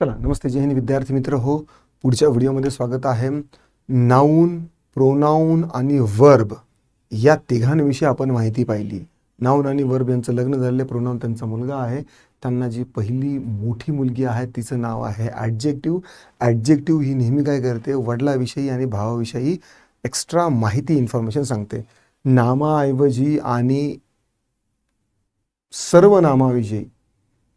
चला नमस्ते जय हिंद विद्यार्थी मित्र. हो पुढच्या व्हिडिओमध्ये स्वागत आहे. नाऊन प्रोनाऊन आणि वर्ब या तिघांविषयी आपण माहिती पाहिली. नाऊन आणि वर्ब यांचं लग्न झालेलं प्रोनाऊन त्यांचा मुलगा आहे. त्यांना जी पहिली मोठी मुलगी आहे तिचं नाव आहे ॲडजेक्टिव्ह ॲडजेक्टिव्ह ही नेहमी काय करते? वडिलाविषयी आणि भावाविषयी एक्स्ट्रा माहिती इन्फॉर्मेशन सांगते. नामाऐवजी आणि सर्व नामाविषयी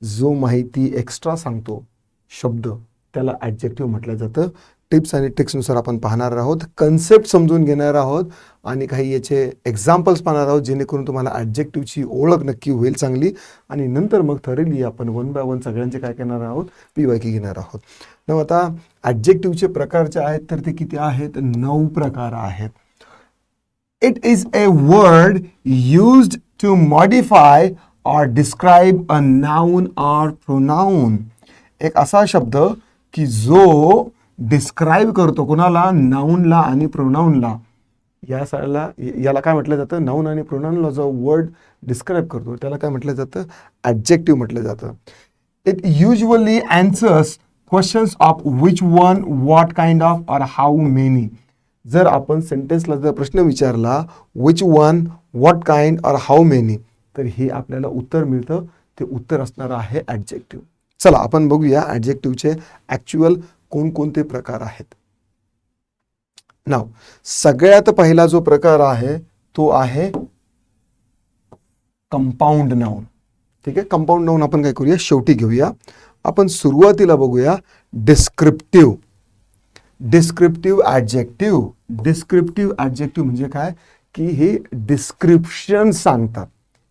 जो माहिती एक्स्ट्रा सांगतो शब्द त्याला ॲडजेक्टिव्ह म्हटलं जातं. टिप्स आणि ट्रिक्सनुसार आपण पाहणार आहोत. कन्सेप्ट समजून घेणार आहोत आणि काही याचे एक्झाम्पल्स पाहणार आहोत जेणेकरून तुम्हाला ॲडजेक्टिव्हची ओळख नक्की होईल चांगली. आणि नंतर मग थरेली आपण वन बाय वन सगळ्यांचे काय करणार आहोत? पी वाय की घेणार आहोत. न आता ॲडजेक्टिव्हचे प्रकार जे आहेत तर ते किती आहेत? नऊ प्रकार आहेत. It is a word used to modify or describe a noun or pronoun एक असा शब्द की जो डिस्क्राईब करतो कोणाला नाऊनला आणि प्रोनाऊनला या साला याला काय म्हटलं जातं? नाऊन आणि प्रोनाऊनला जो वर्ड डिस्क्राईब करतो त्याला काय म्हटलं जातं? ॲडजेक्टिव्ह म्हटलं जातं. It usually answers questions of which one what kind of or how many जर आपण सेंटेन्सला जर प्रश्न विचारला which one what kind or how many तर हे आपल्याला उत्तर मिळतं. ते उत्तर असणार आहे ॲडजेक्टिव्ह चला आपण बघूया ॲडजेक्टिव्हचे ॲक्च्युअल कोणकोणते प्रकार आहेत. नाव सगळ्यात पहिला जो प्रकार आहे तो आहे कंपाऊंड नाऊन ठीक आहे? कंपाऊंड नाऊन आपण काय करूया? शेवटी घेऊया. आपण सुरुवातीला बघूया descriptive descriptive adjective descriptive adjective म्हणजे काय? की हे डिस्क्रिप्शन सांगतात.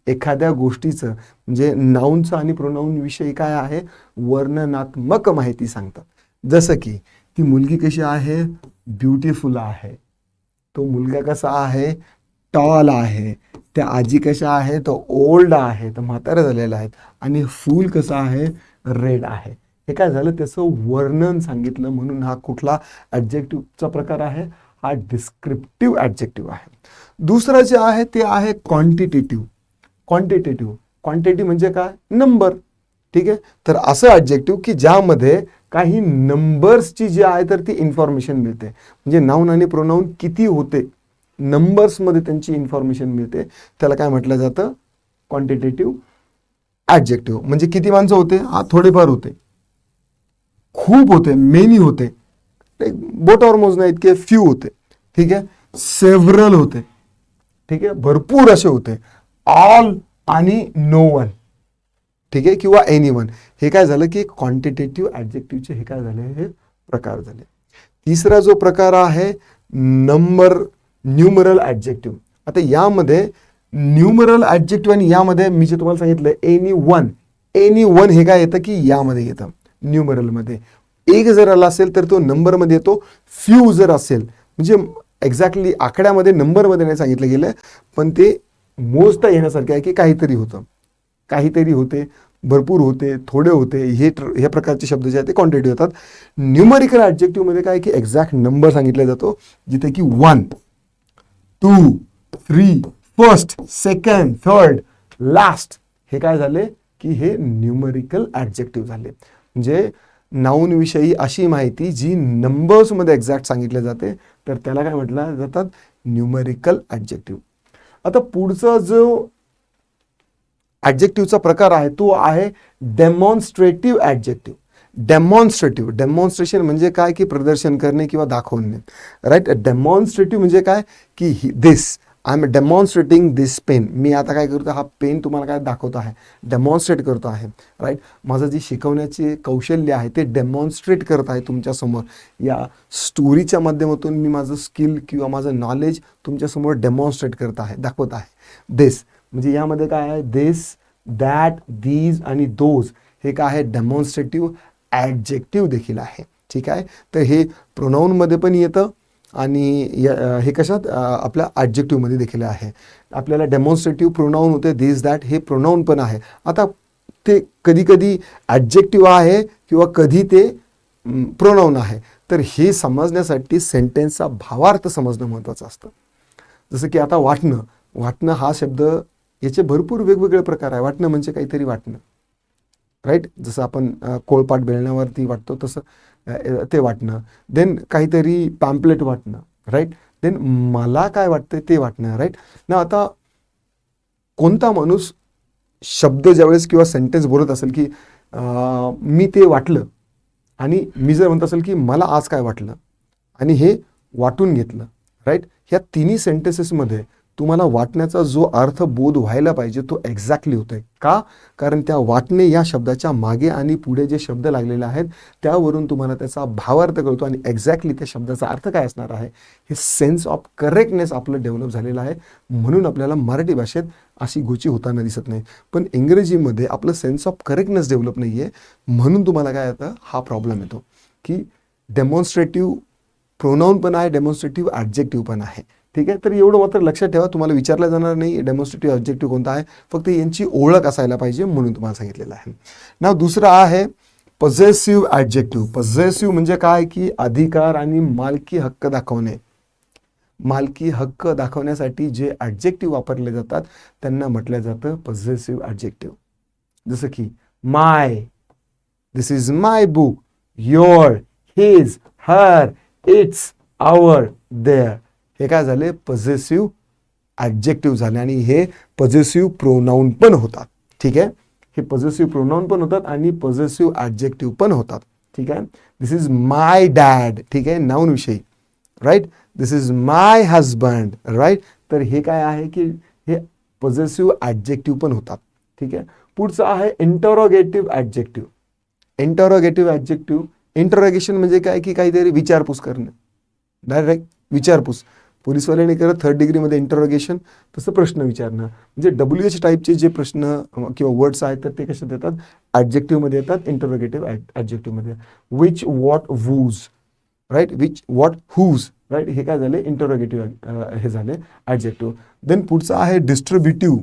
एखाद्या गोष्टीचं म्हणजे नाऊनचं आणि प्रोनाऊन विषयी काय आहे? वर्णनात्मक माहिती सांगतात. जसं की ती मुलगी कशी आहे? ब्युटिफुल आहे. तो मुलगा कसा आहे? टॉल आहे. त्या आजी कशा आहे? तो ओल्ड आहे. तर म्हातारे झालेले आहेत आणि फूल कसं आहे? रेड आहे. हे काय झालं? त्याचं वर्णन सांगितलं म्हणून हा कुठला ॲडजेक्टिव्हचा प्रकार आहे? हा डिस्क्रिप्टिव्ह ॲडजेक्टिव्ह आहे. दुसरं जे आहे ते आहे क्वांटिटेटिव्ह क्वांटिटेटिव्ह क्वांटिटी म्हणजे काय? नंबर ठीक आहे? तर असं ॲडजेक्टिव्ह की ज्यामध्ये काही नंबर्सची जी आहे तर ती इन्फॉर्मेशन मिळते. म्हणजे नाऊन आणि प्रोनाऊन किती होते? नंबर्समध्ये त्यांची इन्फॉर्मेशन मिळते. त्याला काय म्हटलं जातं? क्वांटिटेटिव्ह ॲडजेक्टिव्ह म्हणजे किती माणसं होते? हा थोडेफार होते. खूप होते. मेनी होते. बोटावर मोजण्या इतके फ्यू होते. ठीक आहे? सेव्हरल होते. ठीक आहे? भरपूर असे होते. ऑल आणि नो वन ठीक आहे? किंवा एनी वन हे काय झालं की क्वांटिटेटिव्ह ॲडजेक्टिव्हचे हे काय झाले? हे प्रकार झाले. तिसरा जो प्रकार आहे नंबर न्यूमरल ॲडजेक्टिव्ह आता यामध्ये न्यूमरल ॲडजेक्टिव्ह आणि यामध्ये मी जे तुम्हाला सांगितलं एनी वन एनी वन हे काय येतं की यामध्ये येतं. न्यूमरलमध्ये एक जर आला असेल तर तो नंबरमध्ये येतो. फ्यू जर असेल. म्हणजे एक्झॅक्टली आकड्यामध्ये नंबरमध्ये नाही सांगितलं गेलं. पण ते मोजता येण्यासारखे आहे की काहीतरी होतं. काहीतरी होते भरपूर होते थोडे होते हे ट्र प्रकारचे शब्द जे आहेत ते क्वांटिटी होतात. न्यूमरिकल ॲडजेक्टिव्हमध्ये काय की एक्झॅक्ट नंबर सांगितला जातो जिथे की one two three first second third last हे काय झाले? की हे न्यूमरिकल ॲडजेक्टिव्ह झाले. म्हणजे नाऊनविषयी अशी माहिती जी नंबर्समध्ये एक्झॅक्ट सांगितली जाते तर त्याला काय म्हटलं जातात? न्यूमरिकल ॲडजेक्टिव्ह आता पुढचा जो ॲडजेक्टिव्हचा प्रकार आहे तो आहे डेमॉन्स्ट्रेटिव्ह ॲडजेक्टिव्ह डेमॉन्स्ट्रेटिव्ह डेमॉन्स्ट्रेशन म्हणजे काय? की प्रदर्शन करणे किंवा दाखवणे. राईट डेमॉन्स्ट्रेटिव्ह म्हणजे काय? की this I am demonstrating this pen मी आता काय करतो हा पेन तुम्हाला काय दाखवतो आहे. डेमॉन्स्ट्रेट करतो आहे. राईट माझं जे शिकवण्याचे कौशल्य आहे ते डेमॉन्स्ट्रेट करत आहे तुमच्यासमोर या स्टोरीच्या माध्यमातून मी माझं स्किल किंवा माझं नॉलेज तुमच्यासमोर डेमॉन्स्ट्रेट करत आहे दाखवत आहे. दिस म्हणजे यामध्ये काय आहे? दिस दॅट दीज आणि दोज हे काय आहे? डेमॉन्स्ट्रेटिव्ह ॲडजेक्टिव्ह देखील आहे. ठीक आहे? तर हे प्रोनाऊनमध्ये पण येतं आणि या- हे कशात? आपल्या ॲडजेक्टिव्हमध्ये देखील आहे. आपल्याला डेमॉन्स्ट्रेटिव्ह प्रोनाऊन होते दिस दॅट हे प्रोनाऊन पण आहे. आता ते कधीकधी ॲडजेक्टिव्ह आहे किंवा कधी ते प्रोनाऊन आहे. तर हे समजण्यासाठी सेंटेन्सचा भावार्थ समजणं महत्त्वाचं असतं. जसं की आता वाटणं. वाटणं हा शब्द याचे भरपूर वेगवेगळे प्रकार आहे. वाटणं म्हणजे काहीतरी वाटणं. राईट जसं आपण कोळपाट बेळण्यावरती वाटतो तसं ते वाटणं. देन काहीतरी पॅम्पलेट वाटणं राईट देन मला काय वाटतं ते वाटणं राईट ना आता कोणता माणूस शब्द ज्यावेळेस किंवा सेंटेन्स बोलत असेल की आ, मी ते वाटलं आणि मी जर म्हणत असेल की मला आज काय वाटलं आणि हे वाटून घेतलं राईट ह्या तिन्ही सेंटेन्सेसमध्ये तुम्हाला वाटण्याचा जो अर्थ बोध व्हायला पाहिजे तो एक्झॅक्टली होतोय. का? कारण त्या वाटणे या शब्दाच्या मागे आणि पुढे जे शब्द लागलेले आहेत त्यावरून तुम्हाला त्याचा भावार्थ कळतो आणि एक्झॅक्टली त्या शब्दाचा अर्थ काय असणार आहे? हे सेन्स ऑफ करेक्टनेस आपलं डेव्हलप झालेलं आहे. म्हणून आपल्याला मराठी भाषेत अशी गोची होताना दिसत नाही. पण इंग्रजीमध्ये आपलं सेन्स ऑफ करेक्टनेस डेव्हलप नाही आहे म्हणून तुम्हाला काय येतं हा प्रॉब्लेम येतो की डेमॉन्स्ट्रेटिव्ह प्रोनाऊन पण आहे डेमॉन्स्ट्रेटिव्ह ॲडजेक्टिव्ह पण आहे. ठीक आहे? तर एवढं मात्र लक्षात ठेवा. तुम्हाला विचारलं जाणार नाही. डेमॉन्स्ट्रेटिव्ह ऑब्जेक्टिव्ह कोणता आहे? फक्त यांची ओळख असायला पाहिजे म्हणून तुम्हाला सांगितलेलं आहे. ना दुसरं आहे पझेसिव्ह ॲडजेक्टिव्ह पझेसिव्ह म्हणजे काय? की अधिकार आणि मालकी हक्क दाखवणे. मालकी हक्क दाखवण्यासाठी जे ॲडजेक्टिव्ह वापरले जातात त्यांना म्हटलं जातं पझेसिव्ह ॲडजेक्टिव्ह जसं की my this is my book your his her its our their हे काय झाले? पॉझेसिव्ह ॲडजेक्टिव्ह झाले आणि हे पॉझेसिव्ह प्रोनाऊन पण होतात. ठीक आहे? हे पॉझेसिव्ह प्रोनाऊन पण होतात आणि पजेसिव्ह ॲडजेक्टिव्ह पण होतात. ठीक आहे? दिस इज माय डॅड ठीक आहे? नाऊन विषयी right this is my husband right तर हे काय आहे की हे पॉझिटिव्ह ॲडजेक्टिव्ह पण होतात. ठीक आहे? पुढचं आहे interrogative adjective interrogative adjective interrogation म्हणजे काय की काहीतरी विचारपूस करणे. डायरेक्ट विचारपूस. पोलिसवाल्याने करत थर्ड डिग्रीमध्ये इंटरोगेशन तसं प्रश्न विचारणं. म्हणजे डब्ल्यू एच टाईपचे जे प्रश्न किंवा वर्ड्स आहेत तर ते कशात येतात? ॲडजेक्टिव्हमध्ये येतात interrogative ॲडजेक्टिव्हमध्ये which what whose right which what whose right हे काय झाले? इंटरोगेटिव्ह हे झाले. ॲडजेक्टिव्ह देन पुढचं आहे डिस्ट्रीब्युटिव्ह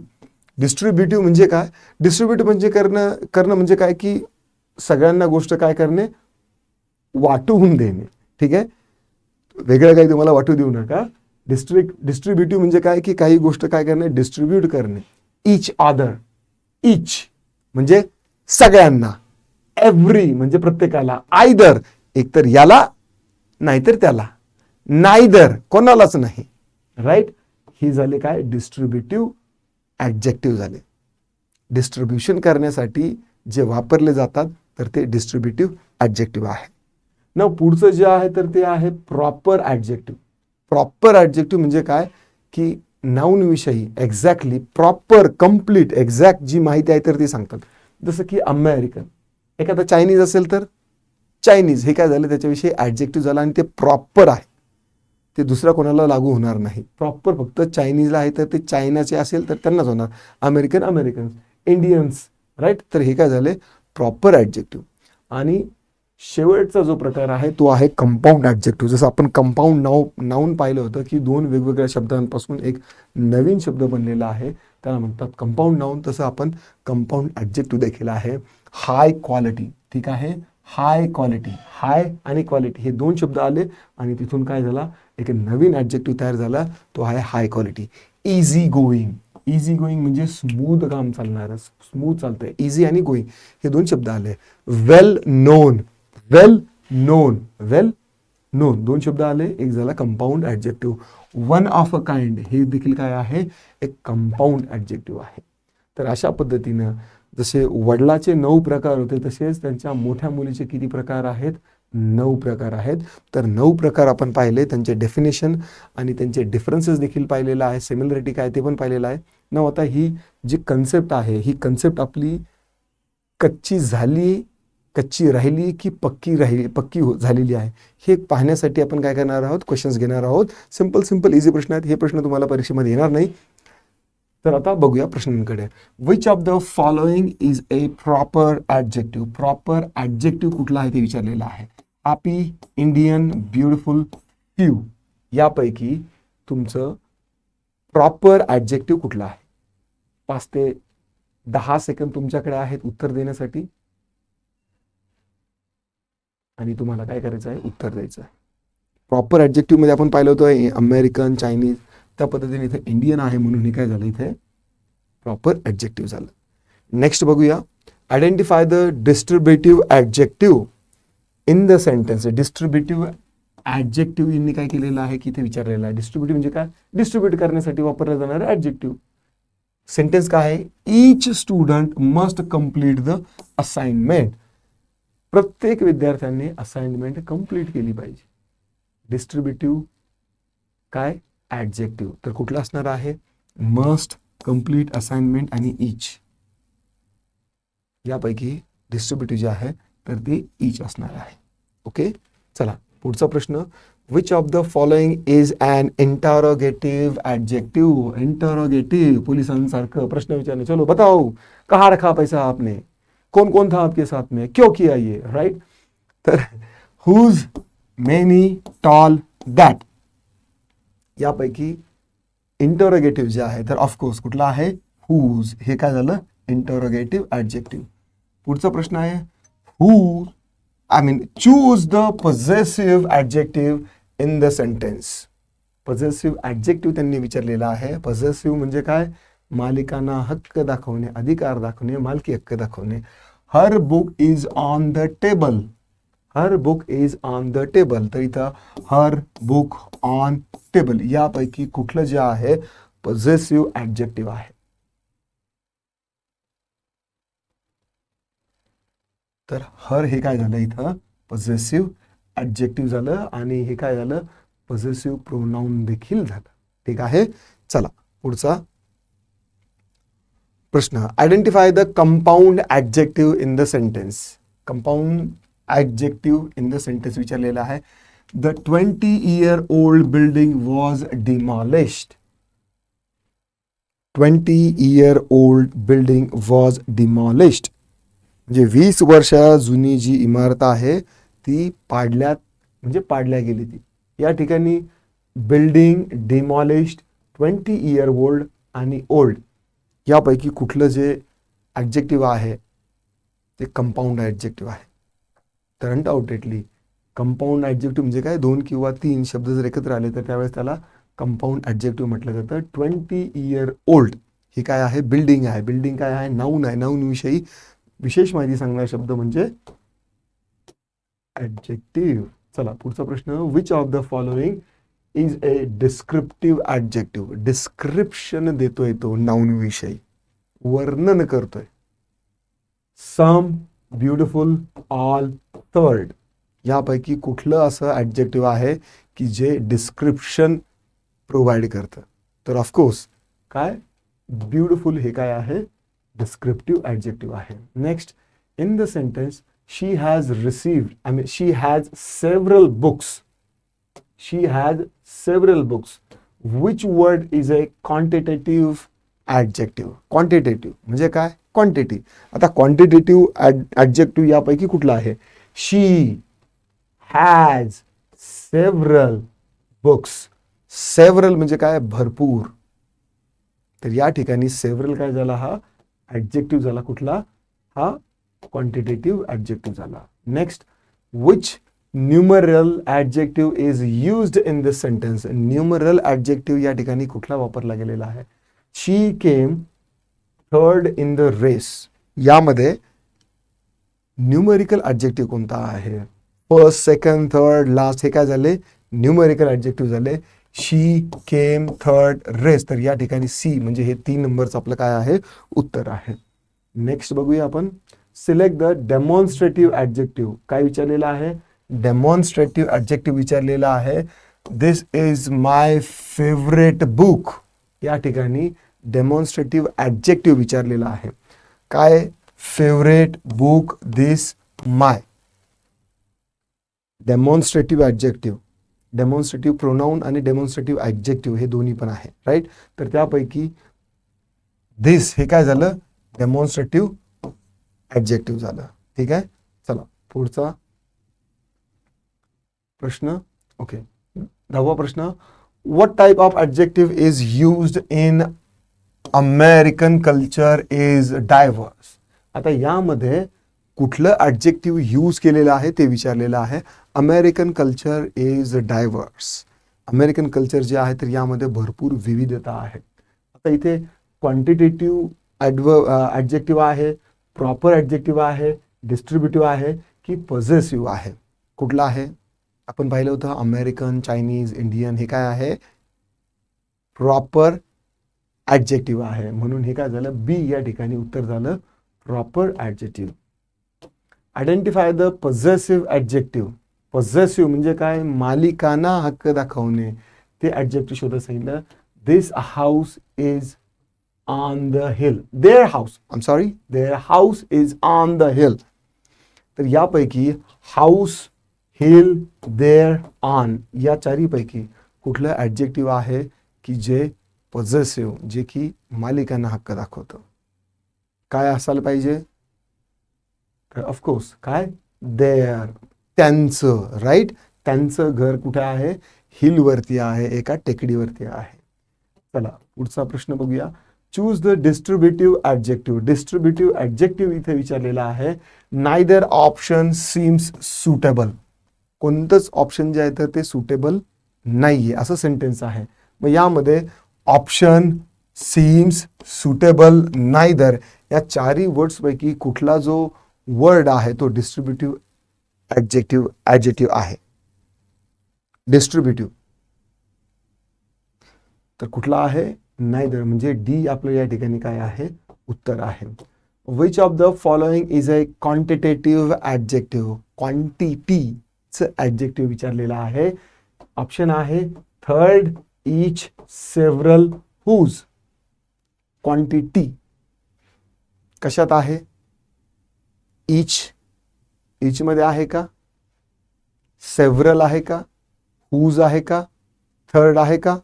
डिस्ट्रीब्युटिव्ह म्हणजे काय? डिस्ट्रीब्युटिव्ह म्हणजे करणं करणं म्हणजे काय की सगळ्यांना गोष्ट काय करणे? वाटवून देणे. ठीक आहे? वेगळं काही तुम्हाला वाटू देऊ नका. डिस्ट्रिक डिस्ट्रीब्युटिव्ह म्हणजे काय? की काही गोष्ट काय करणे? डिस्ट्रीब्यूट करणे. इच अदर इच म्हणजे सगळ्यांना. एव्हरी म्हणजे प्रत्येकाला. आयदर एकतर याला नाहीतर त्याला. नाहीदर कोणालाच नाही. राईट ही झाले काय? डिस्ट्रीब्युटिव्ह ॲडजेक्टिव्ह झाले. डिस्ट्रीब्युशन करण्यासाठी जे वापरले जातात तर ते डिस्ट्रीब्युटिव्ह ॲडजेक्टिव्ह आहे. ना पुढचं जे आहे तर ते आहे प्रॉपर ॲडजेक्टिव्ह प्रॉपर ॲडजेक्टिव्ह म्हणजे काय? की नाऊनविषयी एक्झॅक्टली प्रॉपर कंप्लीट एक्झॅक्ट जी माहिती आहे तर ती सांगतात. जसं की अमेरिकन. एखादा चायनीज असेल तर चायनीज हे काय झालं? त्याच्याविषयी ॲडजेक्टिव्ह झालं आणि ते प्रॉपर आहे. ते दुसऱ्या कोणाला लागू होणार नाही. प्रॉपर फक्त चायनीजला आहे तर ते चायनाचे असेल तर त्यांनाच होणार. अमेरिकन अमेरिकन्स इंडियन्स राईट तर हे काय झाले? प्रॉपर ॲडजेक्टिव्ह आणि शेवटचा जो प्रकार आहे तो आहे कंपाऊंड ॲडजेक्टिव्ह जसं आपण कंपाऊंड नाव नाऊन पाहिलं होतं की दोन वेगवेगळ्या शब्दांपासून एक नवीन शब्द बनलेला आहे. त्याला म्हणतात कंपाऊंड नाऊन तसं आपण कंपाऊंड ॲडजेक्टिव्ह देखील आहे. हाय क्वालिटी ठीक आहे? हाय क्वालिटी हाय आणि क्वालिटी हे दोन शब्द आले आणि तिथून काय झाला? एक नवीन ॲडजेक्टिव्ह तयार झाला. तो आहे high quality easy going easy going म्हणजे स्मूथ काम चालणारं. स्मूथ चालतंय. इझी आणि गोईंग हे दोन शब्द आले. Well known well known well known दोन शब्द आले एक झाला compound adjective one of a kind हे देखील काय आहे? एक कंपाऊंड ॲडजेक्टिव्ह आहे. तर अशा पद्धतीनं जसे वडिलाचे नऊ प्रकार होते तसेच त्यांच्या मोठ्या मुलीचे किती प्रकार आहेत? नऊ प्रकार आहेत. तर नऊ प्रकार आपण पाहिले त्यांचे डेफिनेशन आणि त्यांचे डिफरन्सेस देखील पाहिलेलं आहे. सिमिलरिटी काय ते पण पाहिलेलं आहे. न आता ही जी कन्सेप्ट आहे ही कन्सेप्ट आपली कच्ची झाली कच्ची राहिली की पक्की राहिली पक्की हो झालेली आहे? हे पाहण्यासाठी आपण काय करणार आहोत? क्वेश्चन्स घेणार आहोत. सिंपल सिंपल इझी प्रश्न आहेत. हे प्रश्न तुम्हाला परीक्षेमध्ये येणार नाही. तर आता बघूया प्रश्नांकडे. Which of the following is a proper adjective proper adjective कुठला आहे ते विचारलेलं आहे. हॅपी इंडियन ब्युटिफुल फ्यू यापैकी तुमचं प्रॉपर ॲडजेक्टिव्ह कुठलं आहे? पाच ते दहा सेकंद तुमच्याकडे आहेत उत्तर देण्यासाठी. आणि तुम्हाला काय करायचं आहे? उत्तर द्यायचं आहे. प्रॉपर ॲडजेक्टिव्हमध्ये आपण पाहिलं होतं अमेरिकन चायनीज त्या पद्धतीने इथे इंडियन आहे म्हणून हे काय झालं इथे? प्रॉपर ॲडजेक्टिव्ह झालं. नेक्स्ट बघूया. Identify the distributive adjective in the sentence distributive adjective यांनी काय केलेलं आहे की इथे विचारलेलं आहे. डिस्ट्रीब्युटिव्ह म्हणजे काय? डिस्ट्रीब्युट करण्यासाठी वापरलं जाणारं ॲडजेक्टिव्ह सेंटेन्स काय आहे? Each student must complete the assignment प्रत्येक विद्यार्थ्यांनी असाइनमेंट कंप्लीट केली पाहिजे. डिस्ट्रीब्युटिव्ह काय? ॲडजेक्टिव्ह तर कुठलं असणार आहे? मस्ट कंप्लीट असाइनमेंट आणि इच यापैकी डिस्ट्रीब्युटिव्ह जे आहे तर ते इच असणार आहे. ओके चला पुढचा प्रश्न. Which of the following is an interrogative adjective interrogative पोलिसांसारखं प्रश्न विचारणे. चलो बताओ. कहा रखा पैसा आपने? कौन कौन था आपके साथ में? क्यों किया ये right whose many tall that यापैकी इंटरोगेटिव्ह जे आहे तर ऑफकोर्स कुठला आहे? हुज हे काय झालं? इंटरोगेटिव्ह ॲडजेक्टिव्ह पुढचा प्रश्न आहे who I mean choose the possessive adjective in the sentence possessive adjective त्यांनी विचारलेला आहे. म्हणजे काय? मालिकांना हक्क दाखवणे अधिकार दाखवणे मालकी हक्क दाखवणे. Her book is on the table. Her book is on the table. तर इथं हर बुक ऑन टेबल यापैकी कुठलं जे आहे पॉझेसिव्ह ॲडजेक्टिव्ह आहे. तर हर हे काय झालं इथं? पॉझेसिव्ह ॲडजेक्टिव्ह झालं आणि हे काय झालं? पॉझेसिव्ह प्रोनाऊन देखील झालं. ठीक आहे? चला पुढचा प्रश्न identify the compound adjective in the sentence compound adjective in the sentence विचारलेला आहे. The twenty year old building was demolished twenty year old building was demolished म्हणजे वीस वर्षा जुनी जी इमारत आहे ती पाडल्यात म्हणजे पाडल्या गेली ती. या ठिकाणी building demolished twenty year old आणि ओल्ड यापैकी कुठलं जे ॲडजेक्टिव्ह आहे ते कंपाऊंड ॲडजेक्टिव्ह आहे. तर अनडाऊटेडली कंपाऊंड ॲडजेक्टिव्ह म्हणजे काय? दोन किंवा तीन शब्द जर एकत्र आले तर त्यावेळेस त्याला कंपाऊंड ॲडजेक्टिव्ह म्हटलं जातं. ट्वेंटी इयर ओल्ड ही काय आहे? बिल्डिंग आहे. बिल्डिंग काय आहे? नाऊन आहे. नाऊनविषयी विशेष माहिती सांगणारा शब्द म्हणजे ॲडजेक्टिव्ह चला पुढचा प्रश्न. Which of the following is a descriptive adjective description देतोय तो नाऊन विषयी वर्णन करतोय. सम ब्युटिफुल ऑल थर्ड यापैकी कुठलं असं ॲडजेक्टिव्ह आहे की जे डिस्क्रिप्शन प्रोव्हाइड करतं? तर ऑफकोर्स काय? ब्युटिफुल हे काय आहे? डिस्क्रिप्टिव्ह ॲडजेक्टिव्ह आहे. Next in the sentence she has received I mean she has several books she has several books which word is a quantitative adjective quantitative म्हणजे काय? क्वांटिटी आता क्वांटिटेटिव्ह ॲड ॲडजेक्टिव्ह यापैकी कुठला आहे? She has several books several म्हणजे काय? भरपूर. तर या ठिकाणी सेव्हरल काय झाला हा? ॲडजेक्टिव्ह झाला कुठला? हा? क्वांटिटेटिव्ह ॲडजेक्टिव्ह झाला. Next which numeral adjective is used in this sentence numeral adjective या ठिकाणी कुठला वापरला गेलेला आहे? She came third in the race यामध्ये न्यूमरिकल ॲडजेक्टिव्ह कोणता आहे? फर्स्ट सेकंड थर्ड लास्ट हे काय झाले? न्यूमरिकल ॲडजेक्टिव्ह झाले. शी केम थर्ड रेस तर या ठिकाणी सी म्हणजे हे तीन नंबरचं आपलं काय आहे? उत्तर आहे. नेक्स्ट बघूया आपण. सिलेक्ट द डेमॉन्स्ट्रेटिव्ह ॲडजेक्टिव्ह काय विचारलेलं आहे? डेमॉन्स्ट्रेटिव्ह ॲडजेक्टिव्ह विचारलेला आहे. This is my favourite book या ठिकाणी डेमॉन्स्ट्रेटिव्ह ॲडजेक्टिव्ह विचारलेला आहे. काय? Favourite book this my demonstrative adjective demonstrative pronoun आणि डेमॉन्स्ट्रेटिव्ह ॲडजेक्टिव्ह हे दोन्ही पण आहे राईट तर त्यापैकी दिस हे काय झालं? डेमॉन्स्ट्रेटिव्ह ॲडजेक्टिव्ह झालं. ठीक आहे? चला पुढचा प्रश्न? ओके दहावा प्रश्न. What type of adjective is used in American culture is diverse आता यामध्ये कुठलं ॲडजेक्टिव्ह यूज केलेलं आहे ते विचारलेलं आहे. American culture is diverse American culture जे आहे तर यामध्ये भरपूर विविधता आहे. आता इथे क्वांटिटेटिव्ह ॲडव ॲडजेक्टिव्ह आहे प्रॉपर ॲडजेक्टिव्ह आहे डिस्ट्रीब्युटिव्ह आहे की पॉझेसिव्ह आहे. कुठला आहे? आपण पाहिलं होतं अमेरिकन चायनीज इंडियन हे काय आहे? प्रॉपर ॲडजेक्टिव्ह आहे. म्हणून हे काय झालं? बी या ठिकाणी उत्तर झालं proper adjective identify the possessive adjective possessive म्हणजे काय? मालिकाना हक्क दाखवणे. ते ॲडजेक्टिव्ह शोधत सांगितलं. This house is on the hill their house I am sorry their house is on the hill तर यापैकी हाऊस हिल देअर ऑन या चारीपैकी कुठलं ॲडजेक्टिव्ह आहे की जे पॉझेसिव्ह जे की मालिकांना हक्क दाखवतं. काय असायला पाहिजे? ऑफकोर्स काय? देअर त्यांचं राईट त्यांचं घर कुठे आहे? हिलवरती आहे एका टेकडीवरती आहे. चला पुढचा प्रश्न बघूया. Choose the distributive adjective distributive adjective इथे विचारलेला आहे. नायदर ऑप्शन सीम्स सुटेबल कोणतंच ऑप्शन जे आहे तर ते सुटेबल नाही आहे असं सेंटेन्स आहे. मग यामध्ये ऑप्शन सीम्स सुटेबल नायदर या चारही वर्ड्सपैकी कुठला जो वर्ड आहे तो डिस्ट्रीब्युटिव्ह ॲडजेक्टिव्ह ॲडजेक्टिव्ह आहे. डिस्ट्रीब्युटिव्ह तर कुठला आहे? नायदर म्हणजे डी आपलं या ठिकाणी काय आहे? उत्तर आहे. Which of the following is a quantitative adjective क्वांटिटीचं adjective विचारलेलं आहे. ऑप्शन आहे third each several whose quantity कशात आहे? इच इचमध्ये आहे का? सेव्हरल आहे का? हुज आहे का? थर्ड आहे का?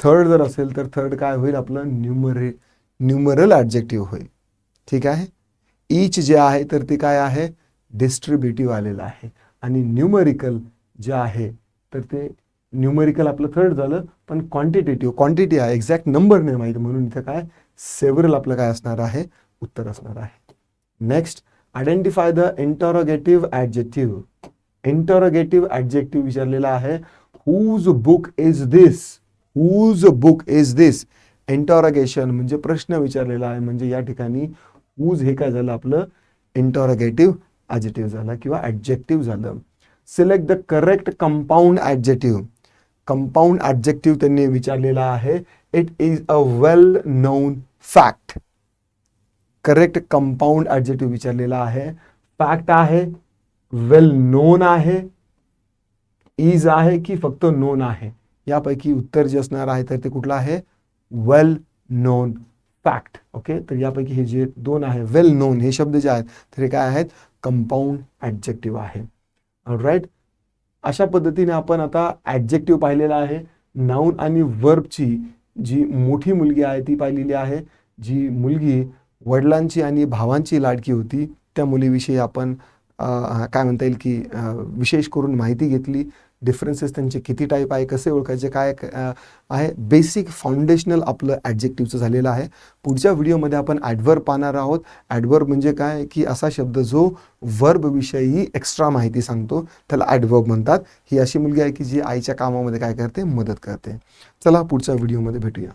थर्ड जर असेल तर थर्ड काय होईल? आपलं न्यूमरे न्यूमरल ॲडजेक्टिव्ह होईल. ठीक आहे? इच जे आहे तर ते काय आहे? डिस्ट्रीब्युटिव्ह आलेलं आहे. आणि न्यूमरिकल जे आहे तर ते न्यूमरिकल आपलं थर्ड झालं पण क्वांटिटेटिव्ह क्वांटिटी आहे एक्झॅक्ट नंबर नाही माहिती. म्हणून इथं काय? सेव्हरल आपलं काय असणार आहे? उत्तर असणार आहे. Next identify the interrogative adjective interrogative adjective विचारलेला आहे whose book is this whose book is this interrogation म्हणजे प्रश्न विचारलेला आहे म्हणजे या ठिकाणी हुज हे काय झालं आपलं? इंटॉरगेटिव्ह ॲजेटिव्ह झालं किंवा ॲडजेक्टिव्ह झालं. Select the correct compound adjective compound adjective त्यांनी विचारलेला आहे. It is a well known fact correct compound adjective विचारलेला आहे. फॅक्ट आहे वेल नोन आहे इज आहे की फक्त नोन आहे? यापैकी उत्तर जे असणार आहे तर ते कुठलं आहे? Well known fact okay? तर यापैकी हे जे दोन आहे वेल नोन हे शब्द जे आहेत तर हे काय आहेत? कंपाऊंड ॲडजेक्टिव्ह आहे. राईट अशा पद्धतीने आपण आता ॲडजेक्टिव्ह पाहिलेला आहे. नाऊन आणि वर्बची जी मोठी मुलगी आहे ती पाहिलेली आहे. जी मुलगी वडिलांची आणि भावांची लाडकी होती. त्या मुलीविषयी आपण काय म्हणता येईल की विशेष करून माहिती घेतली. डिफरन्सेस त्यांचे किती टाईप आहे कसे ओळखायचे काय आहे. बेसिक फाउंडेशनल आपलं ॲडजेक्टिव्हचं झालेलं आहे. पुढच्या व्हिडिओमध्ये आपण ॲडवर्ब पाहणार आहोत. ॲडवर्ब म्हणजे काय? की असा शब्द जो वर्बविषयी एक्स्ट्रा माहिती सांगतो. त्याला ॲडवर्ब म्हणतात. ही अशी मुलगी आहे की जी आईच्या कामामध्ये काय करते? मदत करते. चला पुढच्या व्हिडिओमध्ये भेटूया.